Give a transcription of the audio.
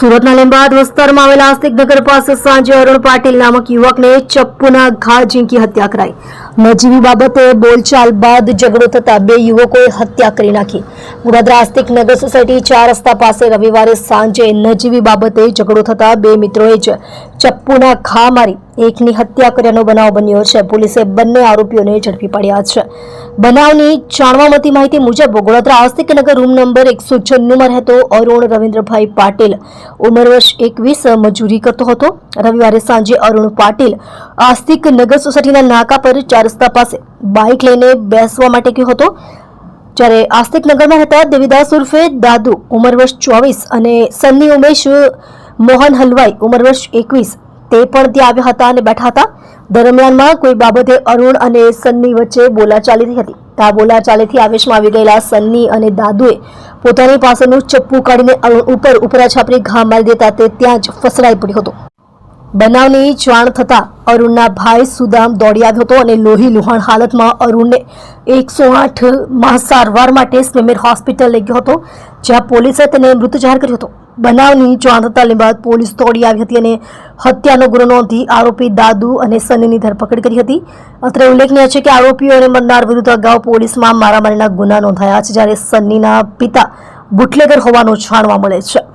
સુરતના લીંબાદ વિસ્તારમાં આવેલા આસ્તિક નગર પાસે સાંજે અરુણ પાટીલ નામક યુવકને ચપ્પુના ઘા ઝીંકી હત્યા કરાઈ. નજીવી બાબતે બોલચાલ બાદ ઝઘડો થતા બે યુવકોએ હત્યા કરી નાખી. વડોદરા આસ્તિક નગર સોસાયટી ચાર રસ્તા પાસે રવિવારે સાંજે નજીવી બાબતે ઝઘડો થતા બે મિત્રોએ જ ચપ્પુના ઘા મારી એકની હત્યા કર્યાનો બનાવ બન્યો છે. પોલીસે બંને આરોપીઓને ઝડપી પાડ્યા છે. બનાવની જાણવા મળતી માહિતી મુજબ ગોળોદરા આસ્તિક નગર રૂમ નંબર એકસો છન્નુંમાં રહેતો અરુણ રવિન્દ્રભાઈ પાટીલ ઉંમર વર્ષ એકવીસ મજૂરી કરતો હતો. રવિવારે સાંજે અરુણ પાટીલ આસ્તિક નગર સોસાયટીના નાકા પર ચાર રસ્તા પાસે બાઇક લઈને બેસવા માટે ગયો હતો. જ્યારે આસ્તિક નગરમાં રહેતા દેવીદાસ ઉર્ફે દાદુ ઉંમર વર્ષ ચોવીસ અને સન્ની ઉમેશ મોહન હલવાઈ ઉંમર વર્ષ એકવીસ તે પણ ત્યાં આવ્યા હતા અને બેઠા હતા. દરમિયાનમાં કોઈ બાબતે અરુણ અને સન્ની વચ્ચે બોલાચાલી થઈ હતી. આ બોલાચાલીથી આવેશમાં આવી ગયેલા સન્ની અને દાદુએ પોતાની પાસેનું ચપ્પુ કાઢીને ઉપર ઉપરા છાપરી ઘા મારી દેતા તે ત્યાં જ ફસડાઈ પડ્યો હતો. બનાવની જાણ થતાં અરુણના ભાઈ સુદામ દોડી આવ્યો હતો અને લોહી લુહાણ હાલતમાં અરુણને એકસો આઠમાં સારવાર માટે સ્વિમેર હોસ્પિટલ લઈ ગયો હતો, જ્યાં પોલીસે તેને મૃત જાહેર કર્યો હતો. બનાવની જાણ થતાં બાદ પોલીસ દોડી આવી હતી અને હત્યાનો ગુનો નોંધી આરોપી દાદુ અને સનીની ધરપકડ કરી હતી. અત્રે ઉલ્લેખનીય છે કે આરોપીઓ અને મરનાર વિરુદ્ધ અગાઉ પોલીસમાં મારામારીના ગુના નોંધાયા છે, જ્યારે સન્નીના પિતા બુટલેગર હોવાનું જાણવા મળે છે.